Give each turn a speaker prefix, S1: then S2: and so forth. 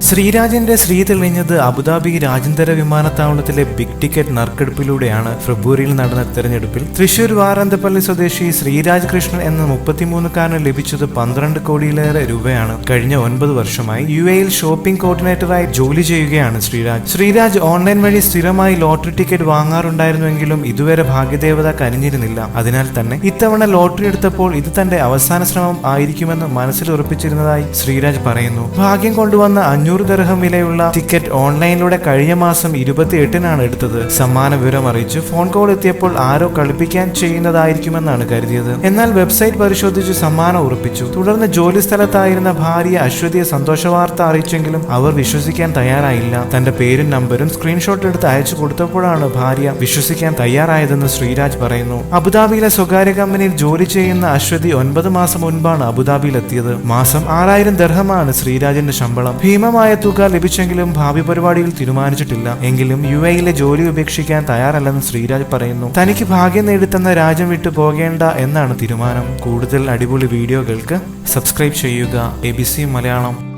S1: ശ്രീരാജിന്റെ ശ്രീ തെളിഞ്ഞത് അബുദാബി രാജ്യാന്തര വിമാനത്താവളത്തിലെ ബിഗ് ടിക്കറ്റ് നറുക്കെടുപ്പിലൂടെയാണ്. ഫെബ്രുവരിയിൽ നടന്ന തെരഞ്ഞെടുപ്പിൽ തൃശൂർ വാറാന്തപ്പള്ളി സ്വദേശി ശ്രീരാജ് കൃഷ്ണൻ എന്ന മുപ്പത്തിമൂന്നുകാരന് ലഭിച്ചത് പന്ത്രണ്ട് കോടിയിലേറെ രൂപയാണ്. കഴിഞ്ഞ ഒൻപത് വർഷമായി യു എയിൽ ഷോപ്പിംഗ് കോർഡിനേറ്ററായി ജോലി ചെയ്യുകയാണ് ശ്രീരാജ്. ശ്രീരാജ് ഓൺലൈൻ വഴി സ്ഥിരമായി ലോട്ടറി ടിക്കറ്റ് വാങ്ങാറുണ്ടായിരുന്നുവെങ്കിലും ഇതുവരെ ഭാഗ്യദേവത കനിഞ്ഞിരുന്നില്ല. അതിനാൽ തന്നെ ഇത്തവണ ലോട്ടറി എടുത്തപ്പോൾ ഇത് തന്റെ അവസാന ശ്രമം ആയിരിക്കുമെന്ന് മനസ്സിൽ ഉറപ്പിച്ചിരുന്നതായി ശ്രീരാജ് പറയുന്നു. ഭാഗ്യം കൊണ്ടുവന്ന അഞ്ഞൂറ് ദർഹം വിലയുള്ള ടിക്കറ്റ് ഓൺലൈനിലൂടെ കഴിഞ്ഞ മാസം ഇരുപത്തി എട്ടിനാണ് എടുത്തത്. സമ്മാന വിവരം അറിയിച്ചു ഫോൺ കോൾ എത്തിയപ്പോൾ ആരോ കളിപ്പിക്കാൻ ചെയ്യുന്നതായിരിക്കുമെന്നാണ് കരുതിയത്. എന്നാൽ വെബ്സൈറ്റ് പരിശോധിച്ച് സമ്മാനം ഉറപ്പിച്ചു. തുടർന്ന് ജോലി സ്ഥലത്തായിരുന്ന ഭാര്യ അശ്വതിയെ സന്തോഷ വാർത്ത അറിയിച്ചെങ്കിലും അവർ വിശ്വസിക്കാൻ തയ്യാറായില്ല. തന്റെ പേരും നമ്പരും സ്ക്രീൻഷോട്ട് എടുത്ത് അയച്ചു കൊടുത്തപ്പോഴാണ് ഭാര്യ വിശ്വസിക്കാൻ തയ്യാറായതെന്ന് ശ്രീരാജ് പറയുന്നു. അബുദാബിയിലെ സ്വകാര്യ കമ്പനിയിൽ ജോലി ചെയ്യുന്ന അശ്വതി ഒൻപത് മാസം മുൻപാണ് അബുദാബിയിൽ എത്തിയത് മാസം ആറായിരം ദർഹമാണ് ശ്രീരാജിന്റെ ശമ്പളം. ഭീമമായ തുക ലഭിച്ചെങ്കിലും ഭാവി പരിപാടിയിൽ തീരുമാനിച്ചിട്ടില്ല. എങ്കിലും യു എയിലെ ജോലി ഉപേക്ഷിക്കാൻ തയ്യാറല്ലെന്ന് ശ്രീരാജ് പറയുന്നു. തനിക്ക് ഭാഗ്യം നേടിത്തന്ന രാജ്യം വിട്ടു പോകേണ്ട എന്നാണ് തീരുമാനം. കൂടുതൽ അടിപൊളി വീഡിയോകൾക്ക് സബ്സ്ക്രൈബ് ചെയ്യുക. എ മലയാളം.